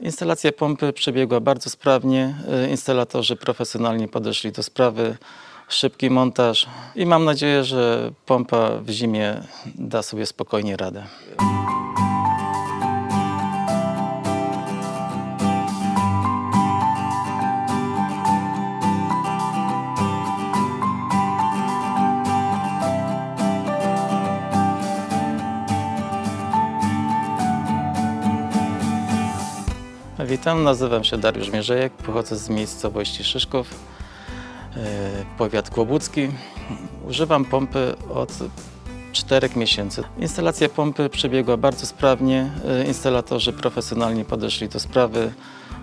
Instalacja pompy przebiegła bardzo sprawnie. E, Instalatorzy profesjonalnie podeszli do sprawy. Szybki montaż i mam nadzieję, że pompa w zimie da sobie spokojnie radę. Witam, nazywam się Dariusz Mierzejek, pochodzę z miejscowości Szyszków, e, powiat kłobucki. Używam pompy od czterech miesięcy. Instalacja pompy przebiegła bardzo sprawnie. E, Instalatorzy profesjonalnie podeszli do sprawy.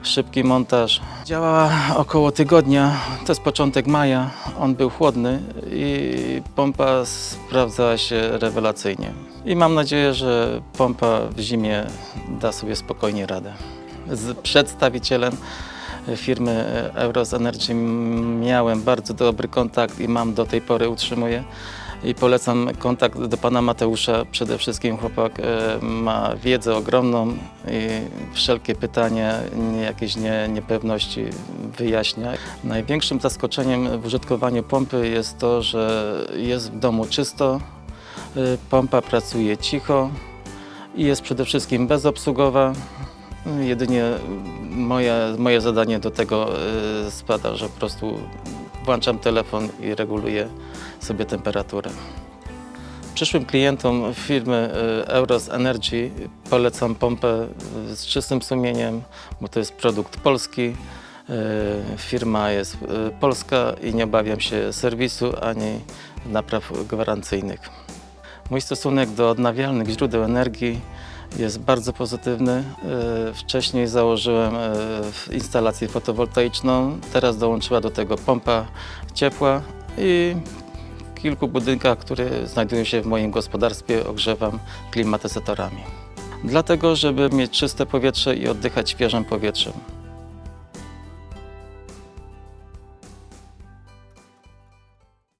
Szybki montaż. Działała około tygodnia, to jest początek maja. On był chłodny i pompa sprawdzała się rewelacyjnie. I mam nadzieję, że pompa w zimie da sobie spokojnie radę z przedstawicielem firmy Euros Energy miałem bardzo dobry kontakt i mam do tej pory utrzymuję. I polecam kontakt do pana Mateusza. Przede wszystkim chłopak e, ma wiedzę ogromną i wszelkie pytania, jakieś nie, niepewności wyjaśnia. Największym zaskoczeniem w użytkowaniu pompy jest to, że jest w domu czysto, e, pompa pracuje cicho i jest przede wszystkim bezobsługowa. Jedynie moje, moje zadanie do tego y, spada, że po prostu włączam telefon i reguluję sobie temperaturę. Przyszłym klientom firmy y, Euros Energy polecam pompę y, z czystym sumieniem, bo to jest produkt polski. Firma jest polska i nie obawiam się serwisu ani napraw gwarancyjnych. Mój stosunek do odnawialnych źródeł energii jest bardzo pozytywny. E, Wcześniej założyłem e, instalację fotowoltaiczną, teraz dołączyła do tego pompa ciepła i w kilku budynkach, które znajdują się w moim gospodarstwie, ogrzewam klimatyzatorami. Dlatego, żeby mieć czyste powietrze i oddychać świeżym powietrzem.